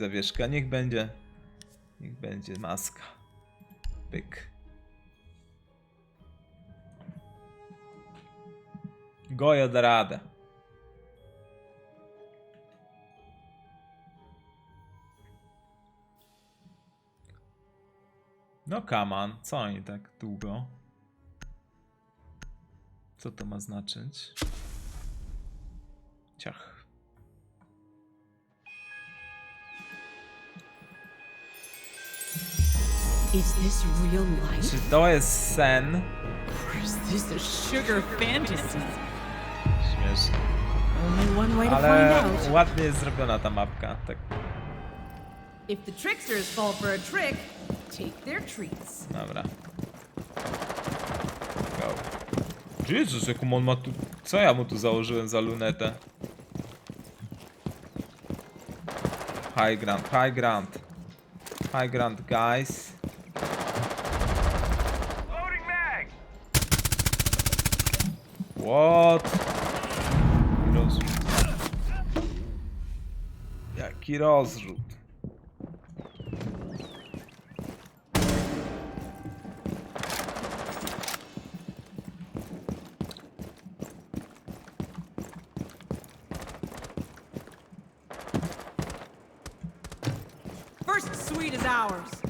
zawieszka. Niech będzie. Niech będzie maska. Pyk. Gojo da radę. No kaman, co oni tak długo? Co to ma znaczyć? Ciach. Is this real life? Czy to jest sen? Or is this a sugar fantasy? Śmieszne. Only one way to Ale find out. ładnie jest zrobiona ta mapka. Tak, If the tricksters fall for a trick, take their treats. dobra. Go. Jezus, jaką on ma tu... Co ja mu tu założyłem za lunetę? High ground, high ground. High ground, guys. What? Rozrzut. Jaki rozrzut. First sweet is ours.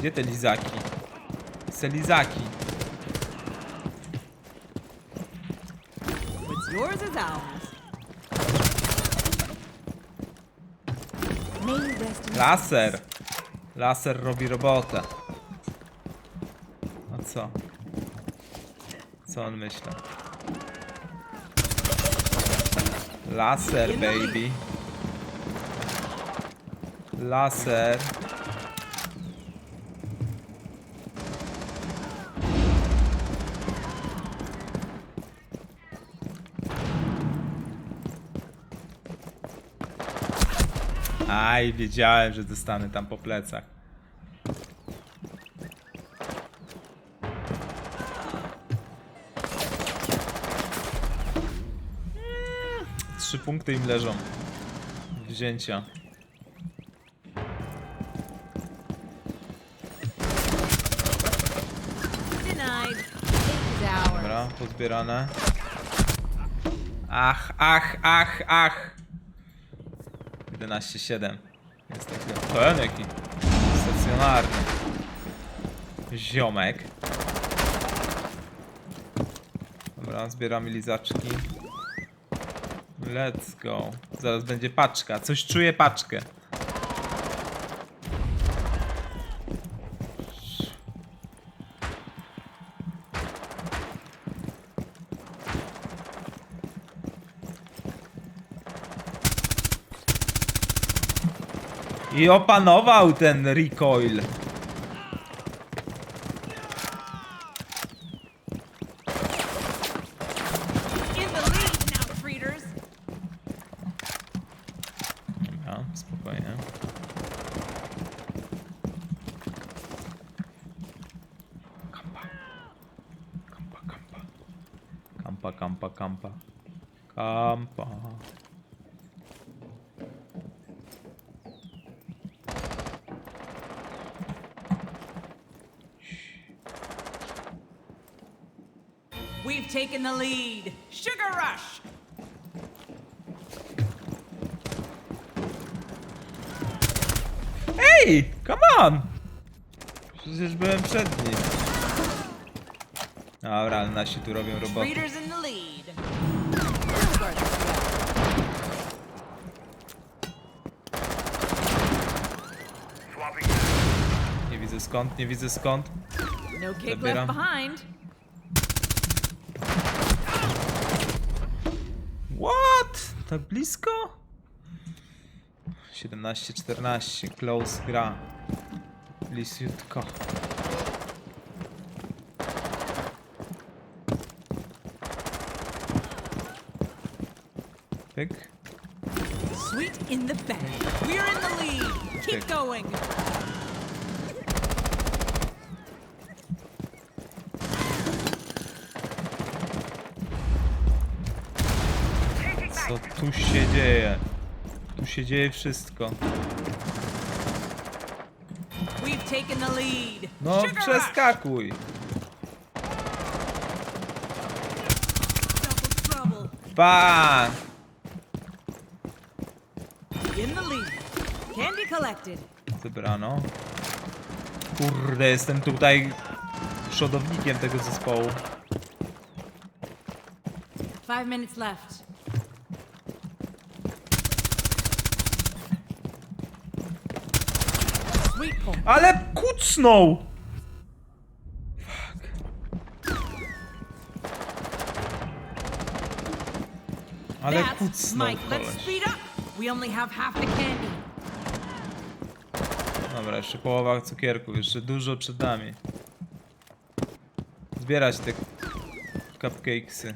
Gdzie te lizaki? Se lizaki. What's yours is ours. May you rest in Laser. Laser robi robotę. A co? Co on myśli? Laser, baby. Laser. Aj, wiedziałem, że dostanę tam po plecach. Trzy punkty im leżą. Wzięcia. Dobra, pozbierane. Ach, ach, ach, ach. 11-7. Jest taki ten jaki stacjonarny. Ziomek. Dobra, zbieramy lizaczki. Let's go. Zaraz będzie paczka. Coś czuję paczkę. I opanował ten recoil. Dobra, spokojnie. Kampa. Kampa, kampa. Kampa, kampa, kampa. Kampa. We've taken the lead. Sugar rush. Ej, come on! Przecież byłem przed nim. Dobra, ale nasi tu robią in the lead. Mags. Nie widzę skąd, nie widzę skąd. No Zabieram. left behind. Tak blisko? 17-14, close gra. Lisiutko. Pyk. Sweet in the back. We're in the lead. Keep going. Tu się dzieje? Tu się dzieje wszystko. No przeskakuj! Bang! Zebrano. Kurde, jestem tutaj przodownikiem tego zespołu. Five minutes left. Sweet point. Ale kucnął! Fuck. Ale That's kucnął Mike. Let's koleś. speed up. We only have half the candy. Dobra, jeszcze połowa cukierków, jeszcze dużo przed nami. Zbierać te cupcakesy.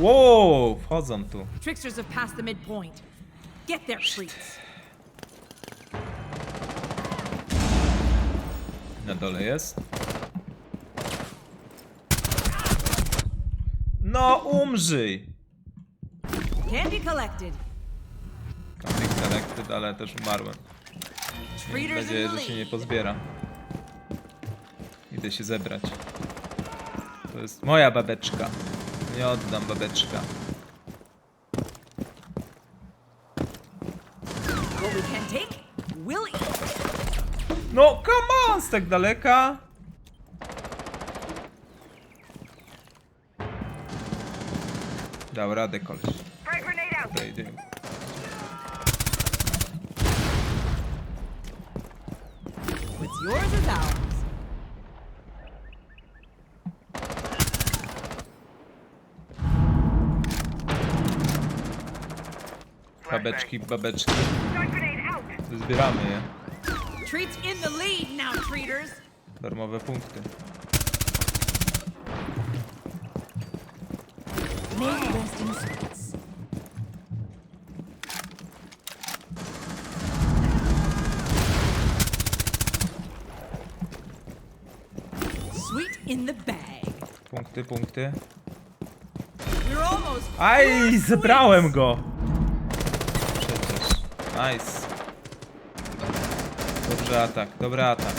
Wow, wchodzą tu. Tricksters have passed the midpoint. Get their treats. Na dole jest. No, umrzyj! Candy collected. Kamyk selected, ale też umarłem. Mam nadzieję, że się nie pozbiera. Idę się zebrać. To jest moja babeczka. Nie oddam babeczka. No, come on! Z tak daleka! Dał radę koleś. Yours is ours. Babeczki, babeczki. Zbieramy je. Treats in the lead now, treaters. Darmowe punkty. Sweet in the bag. Punkty, punkty. Aj, zebrałem go! Nice. Dobry atak, dobry atak.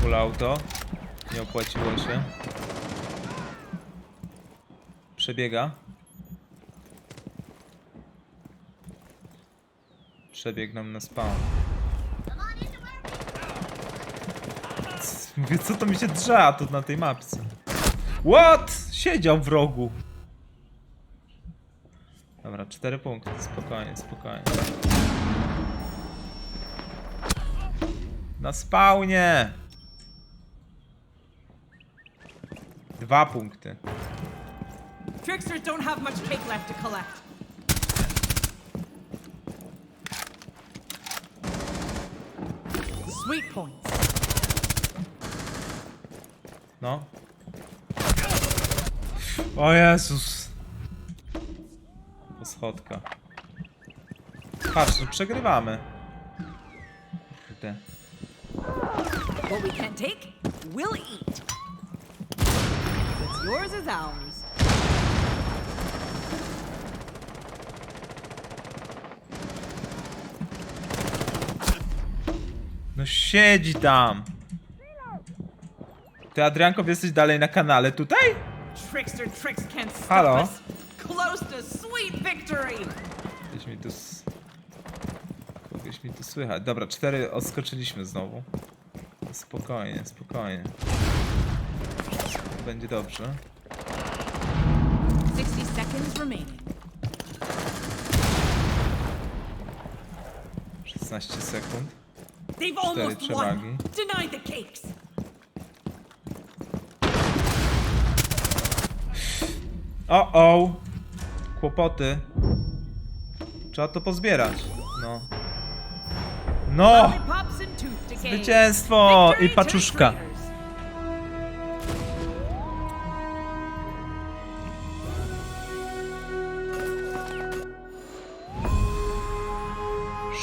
Full auto. Nie opłaciło się. Przebiega. Przebieg na spawn. Mówię, co to mi się drze tu na tej mapce? What? Siedział w rogu. Dobra, cztery punkty. Spokojnie, spokojnie. Na spawnie! Dwa punkty. Tricksters don't have much cake left to collect. Sweet points. No. O Jezus. Po schodka. Patrz, no przegrywamy. Kurde. What we can take, we'll eat. What's yours is ours. No siedzi tam. Ty Adrianko jesteś dalej na kanale tutaj? Trickster tricks can't stop Halo? us. Close to sweet victory. Gdzieś mi tu... s- Kogoś mi tu słychać. Dobra, cztery odskoczyliśmy znowu. Spokojnie, spokojnie. Będzie dobrze. 60 seconds remaining. 16 sekund. They've almost przewagi. won. Deny the cakes. O, o! kłopoty. Trzeba to pozbierać. No. No! Zwycięstwo! I to paczuszka.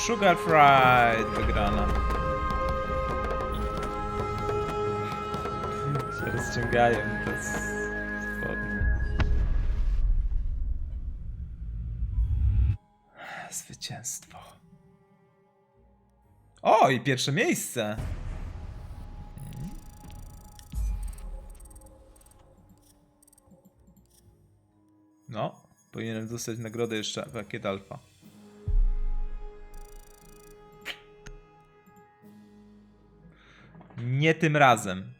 Sugar Fried wygrana. się rozciągają te spodnie. O, i pierwsze miejsce. No, powinienem dostać nagrodę jeszcze pakiet alfa. Nie tym razem.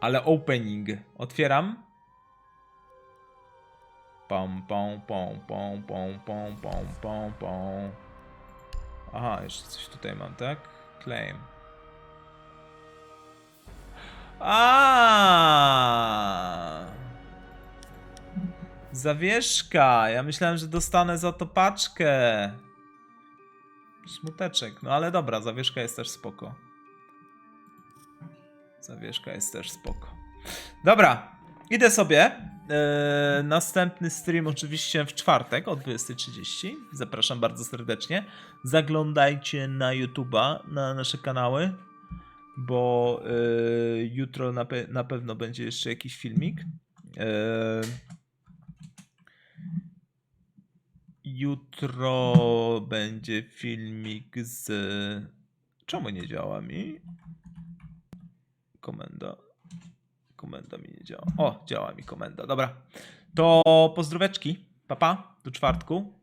Ale opening. Otwieram. Pom, pom, pom, pom, pom, pom, pom, pom, pom. Aha, jeszcze coś tutaj mam, tak? Claim. A. Zawieszka. Ja myślałem, że dostanę za to paczkę. Smuteczek. No ale dobra, zawieszka jest też spoko. Zawieszka jest też spoko. Dobra, idę sobie. Eee, następny stream oczywiście w czwartek o 20.30. Zapraszam bardzo serdecznie. Zaglądajcie na YouTube'a, na nasze kanały, bo eee, jutro na, pe- na pewno będzie jeszcze jakiś filmik. Eee, Jutro będzie filmik z. Czemu nie działa mi? Komenda. Komenda mi nie działa. O, działa mi komenda. Dobra. To pozdróweczki. Papa, do czwartku.